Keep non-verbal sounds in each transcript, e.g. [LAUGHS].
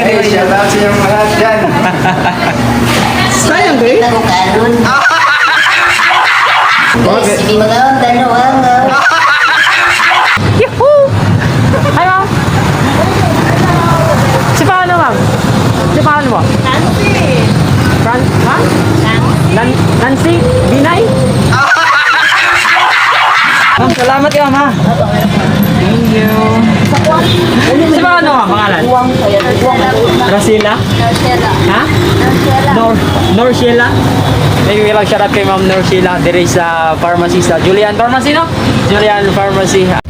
Hey, shout out sa inyong lahat dyan. Sayang eh. Ako kanon. Okay. Sige mga tanong. Yahoo! Hi, ma'am. Si paano, ma'am? Si paano mo? Nancy. Fran ha? Nan Nancy? Binay? Ma'am, salamat ma'am. Thank you. Pangalan? Rosila? Ha? Nor Norshila? Maybe we lang shout out kay Ma'am Norshila dire sa pharmacy sa Julian Pharmacy, no? Julian Pharmacy.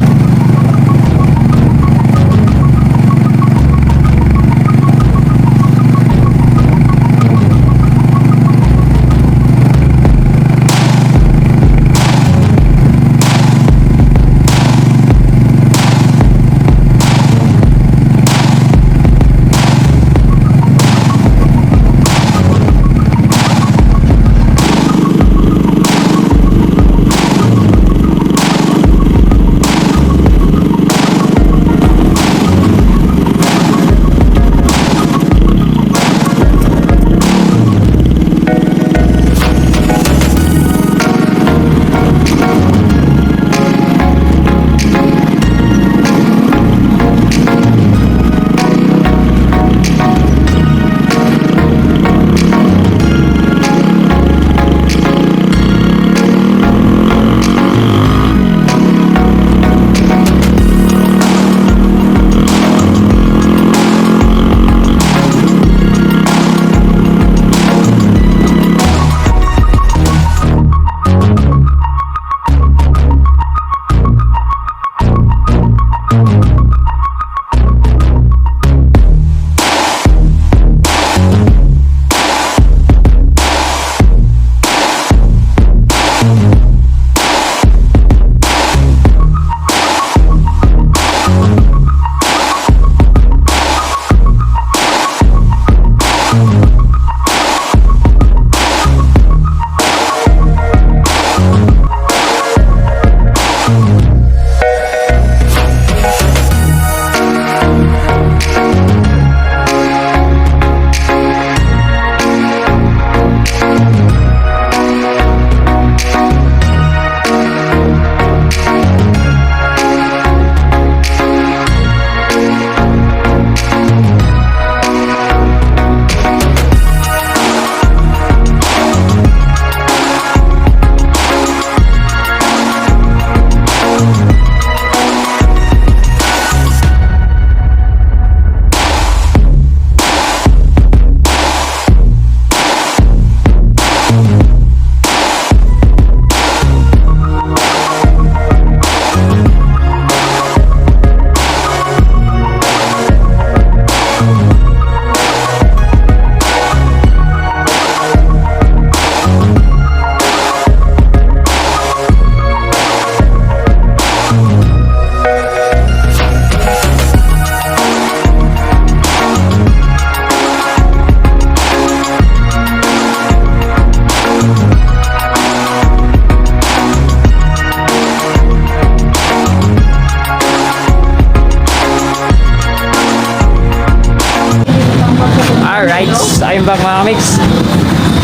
Ayun ba mga mix?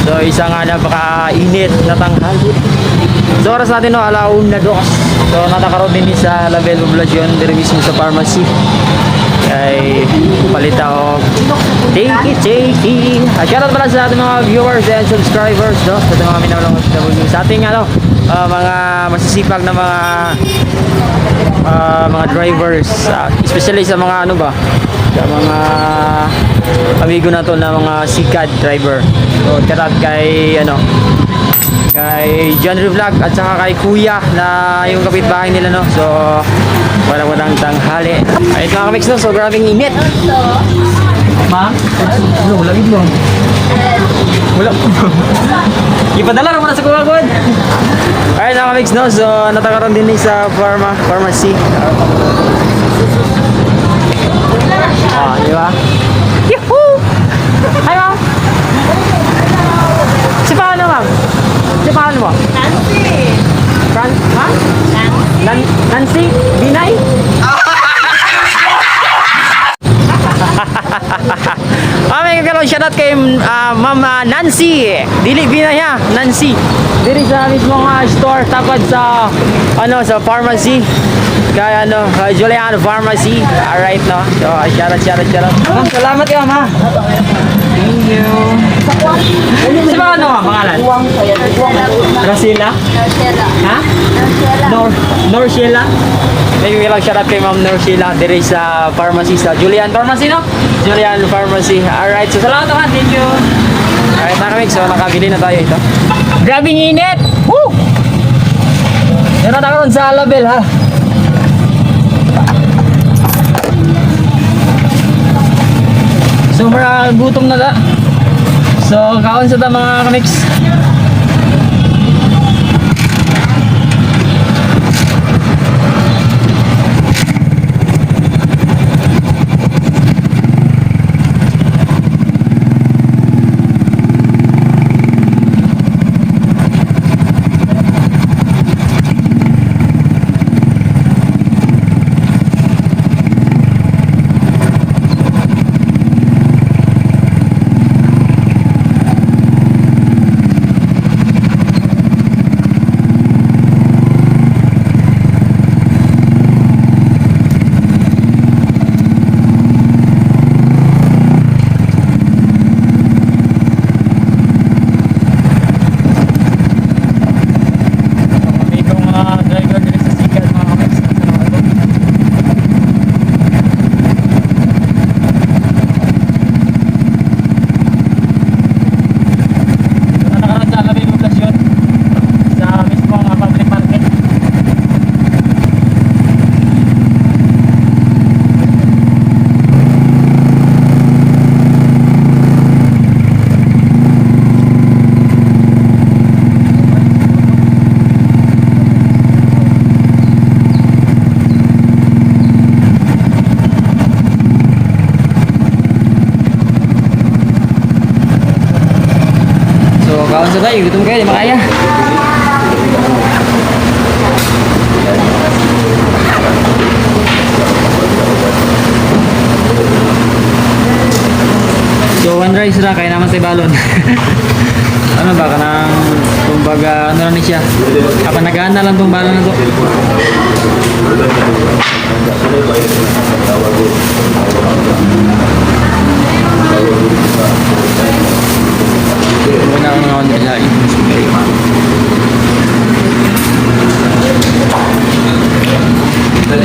So isang nga napaka-init na tanghali. So oras natin no, alaun na dos. So natakaroon din sa Label Poblacion, dire mismo sa pharmacy. Kay palita o take it, take it. Shoutout pala sa ating mga viewers and subscribers, no? Sa mga minawalong. Sa ating ano, ah, mga masisipag na mga ah, mga drivers, ah, especially sa mga ano ba, sa mga amigo na to na mga sikat driver. So, shoutout kay ano, kay John Vlog at saka kay Kuya na yung kapitbahay nila no. So, walang walang tanghali. Ayun mga kamix no, so grabing init. Ma'am? Ano, lagid mo. Wala. [LAUGHS] Ipadala naman na sa kuwagod. Ayun mga kamix no, so natakaroon din ni sa pharma, pharmacy. Ah, di ba? Yahoo! Hi, ma'am! Si paano, ma'am? Si paano mo? Nancy. Fran, ha? Nan Nancy? Binay? Shoutout kay ah, Ma'am ah, Nancy. Dili binaya, Nancy. Dili sa mismong ah, store tapad sa ano sa pharmacy. Kaya ano, uh, Julian Pharmacy. Alright, no? So, uh, shoutout, shoutout, shoutout. Ma'am, salamat ka, ma. Thank you. Sa mga ano, ma'am, pangalan? Rosila? Ha? Nor Norshila. Thank you lang shoutout kay Ma'am Norshila diri sa pharmacy sa Julian Pharmacy no? Julian Pharmacy. Alright, so salamat naman. Thank you. Alright, mga. So nakabili na tayo ito. Grabing init! Woo! Meron ako ron sa label ha. So mara gutom na da. So kaon sa ta mga kamiks. Kami kong mga driver dito sa Sikat mga kamiks. Dito na nakaraan sa Alabing Poblasyon sa mismong uh, public market. Sa tayo, gutom kayo, di makaya. So, one rice ra, kaya naman tayo balon. [LAUGHS] ano ba, kanang, kumbaga, ano lang siya. Kapag nagana lang tong balon na to. Muna ako nga nila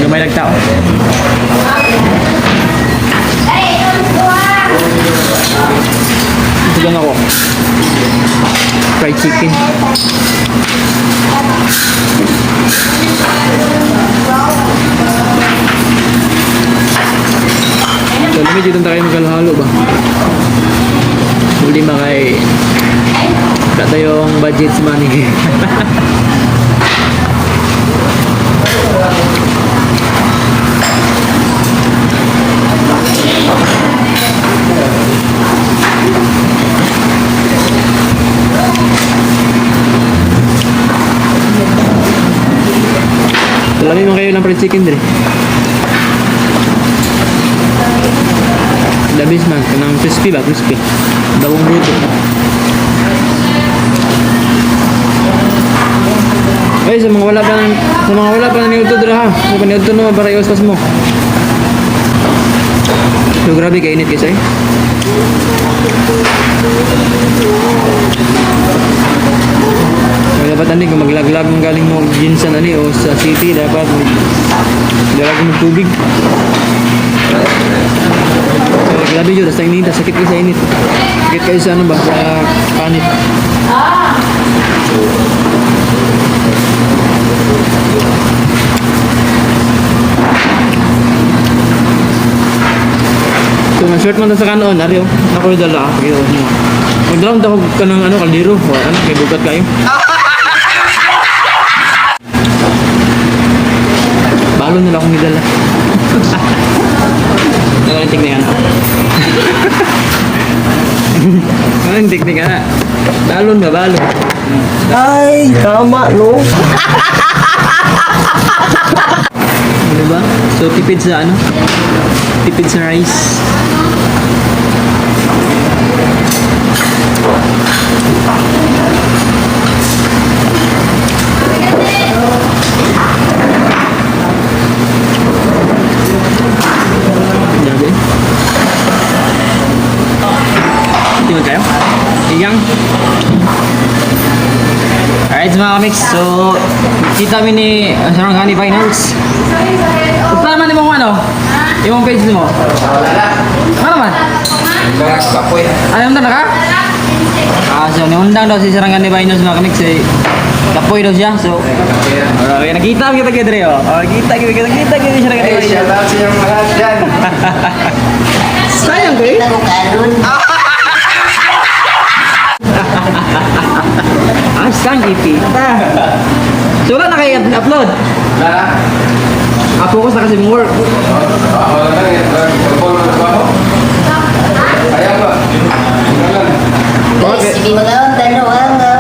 Yung may nagtao. Ito lang ako. Fried chicken. So, lamig dito tayo magkalahalo ba? Hindi makay Kata yung budget money. Alam mo kayo ng fried chicken dire. Dabis man, kanang crispy ba? Crispy. Bawang luto. Ay, sa mga wala pa ng, sa mga wala pa ng niuto dira ha. Sa mga niuto naman para iwas mo. So, grabe kainit kasi eh. So, dapat ani kung maglaglag ng galing mo ginsan ani o sa city dapat dalag mo tubig. Grabe yun, sa init, sakit kayo sa init. Sakit kayo sa ano ba, sa panit. So, na-short man na sa kanon, Aryo. Ako yung dala. Sige, mo. Magdala mo ka ng ano, kaldero. O, ano, kay bugat kayo. [LAUGHS] Balon nila akong nidala. [LAUGHS] Ano yung teknik ano? Ano yung teknik ano? Balon ba, balon? Ay, tama, no? Diba? So, tipid sa ano? Tipid sa rice. Igang. Alright mga kamiks, so kita kami ni uh, Sarang Gani Finals. Punta naman mo ano? Yung page mo. Ano naman? Ano yung ka? Ah, so niundang daw si Sarang Gani Finals mga kamiks eh. Kapoy daw siya, so Okay, nakita kita kita rin oh. Oh, kita kita kita kita kita siya Hey, nakita. shout out sa inyong lahat dyan. [LAUGHS] Sayang ko eh. Ah, sang ipita. So wala na kayo upload. Wala. Ah, focus na kasi mong work. Ah, wala lang yan. Pagpolo na ba ako? Kaya ba? Wala. Guys, hindi magawang dalawang Gabi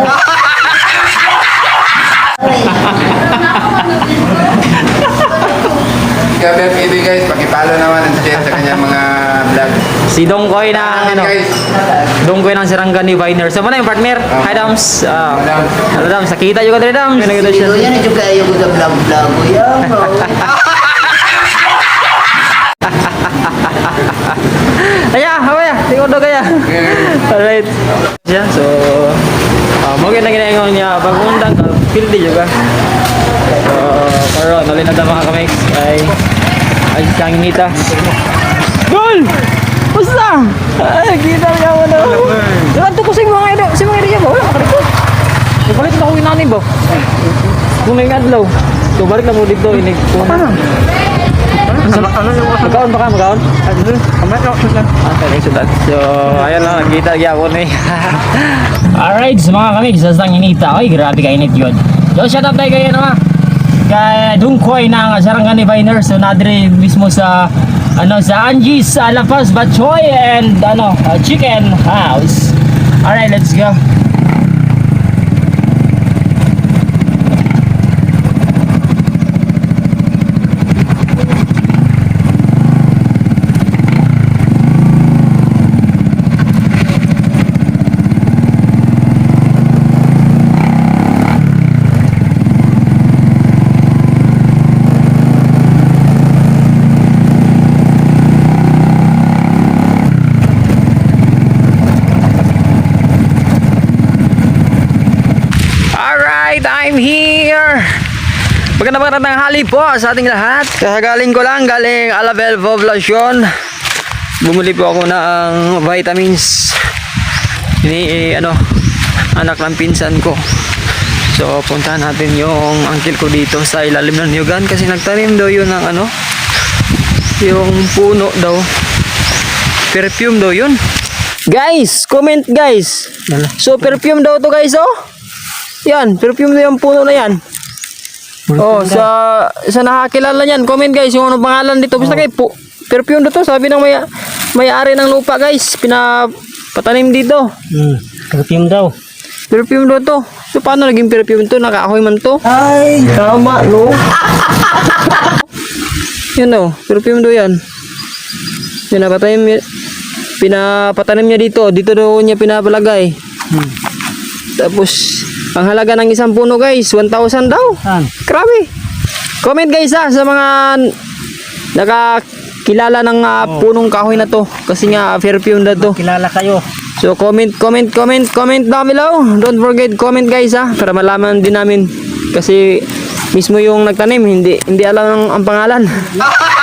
Si Dongkoy na ano, guys. Dongkoy ng Sarangani Viner. Sa mana yung partner? Hi Dams. Ah, Dams. Hello Dams. Nakita juga tadi Dams. Nakita siya. Ito yan yung kayo ko sa vlog-vlog ko yan. Aya, hawa ya. Tingod do kaya. Alright. Siya, so ah, mo gina ginaingon niya pagundang ka pildi juga. So, pero nalin na mga kamay ay ay siyang inita. Basta! Ay, kita niya mo na. Diyan to ko sa mga ida, sa mga ida ba? Wala ka Yung palit na ko inani ba? Kung may adlaw. So balik na mo dito inig. Ano? Ano yung Magkaon ba ka? Magkaon? Ano? Kamay ka. Okay, sudan. So, ayan lang. Nakita niya ako ni. Alright, sa mga kamig, sa sang inita. Ay, grabe ka init yun. So, shout out tayo kayo naman. Kay Dungkoy ng Sarangani Viner. So, nadre mismo sa ano sa Angie's uh, Lapas Bachoy and ano uh, Chicken House. Alright, let's go. Magandang magandang tanghali po sa ating lahat. Kakagaling ko lang, galing Alabel Poblacion. Bumili po ako ng vitamins ni ano, anak ng pinsan ko. So, puntahan natin yung uncle ko dito sa ilalim ng Yugan kasi nagtanim daw yun ng ano, yung puno daw. Perfume daw yun. Guys, comment guys. So, perfume daw to guys, oh. Yan, perfume na yung puno na yan. Oh, sa sa nakakilala niyan, comment guys yung ano pangalan dito. Basta kay po, perfume na to, sabi ng may may-ari ng lupa guys, pinapatanim dito. Hmm, perfume daw. Perfume daw to. So paano naging perfume to? Nakaahoy man to. Ay, tama, no? [LAUGHS] Yan oh, perfume daw yan. Yan napatanim. Pinapatanim niya dito. Dito daw niya pinapalagay. Tapos, ang halaga ng isang puno guys, 1,000 daw. Saan? Grabe. Comment guys ha sa mga nakakilala ng ah, punong kahoy na to kasi nga perfume na to. Kilala kayo. So comment, comment, comment, comment down below. Don't forget comment guys ha para malaman din namin kasi mismo yung nagtanim hindi hindi alam ang, ang pangalan. [LAUGHS]